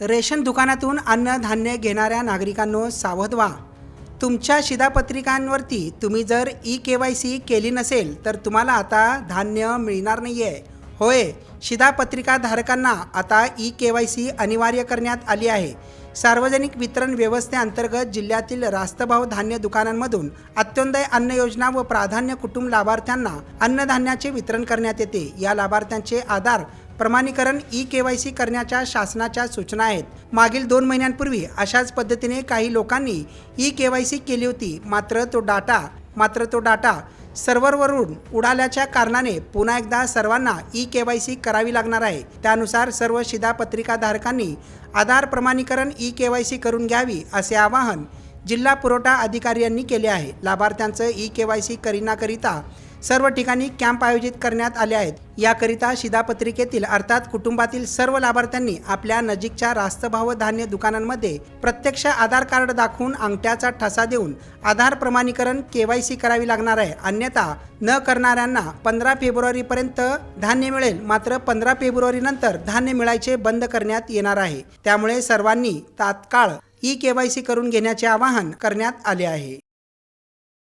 Ration दुकानातून अन्नधान्य घेणाऱ्या नागरिकांनो सावध व्हा. तुमच्या शिधापत्रिकांवरती तुम्ही जर ई के वाय सी केली नसेल तर तुम्हाला आता धान्य मिळणार नाही आहे होय शिधापत्रिका धारकांना आता ई के वाय सी अनिवार्य करण्यात आली आहे. सार्वजनिक वितरण व्यवस्थेअंतर्गत जिल्ह्यातील रास्तभाव धान्य दुकानांमधून अंत्योदय अन्न योजना व प्राधान्य कुटुंब लाभार्थ्यांना अन्नधान्याचे वितरण करण्यात येते. या लाभार्थ्यांचे आधार प्रमाणीकरण ई के वाय सी करण्याच्या शासनाच्या सूचना आहेत. मागील दोन महिन्यांपूर्वी अशाच पद्धतीने काही लोकांनी ई के वाय सी केली होती. मात्र तो डाटा मात्र तो डाटा सर्व्हरवरून उडाल्याच्या कारणाने पुन्हा एकदा सर्वांना ई के वाय सी करावी लागणार आहे. त्यानुसार सर्व शिधापत्रिकाधारकांनी आधार प्रमाणीकरण ई के वाय सी करून घ्यावी असे आवाहन जिल्हा पुरवठा अधिकारी यांनी केले आहे. लाभार्थ्यांचं ई के वाय सी करीनाकरिता सर्व ठिकाणी कॅम्प आयोजित करण्यात आले आहेत. याकरिता शिधापत्रिकेतील अर्थात कुटुंबातील सर्व लाभार्थ्यांनी आपल्या नजीकच्या रास्तभाव धान्य दुकानांमध्ये प्रत्यक्ष आधार कार्ड दाखवून अंगठ्याचा ठसा देऊन आधार प्रमाणीकरण केवायसी करावी लागणार आहे. अन्यथा न करणाऱ्यांना पंधरा फेब्रुवारीपर्यंत धान्य मिळेल. मात्र पंधरा फेब्रुवारीनंतर धान्य मिळायचे बंद करण्यात येणार आहे. त्यामुळे सर्वांनी तात्काळ ई केवायसी करून घेण्याचे आवाहन करण्यात आले आहे.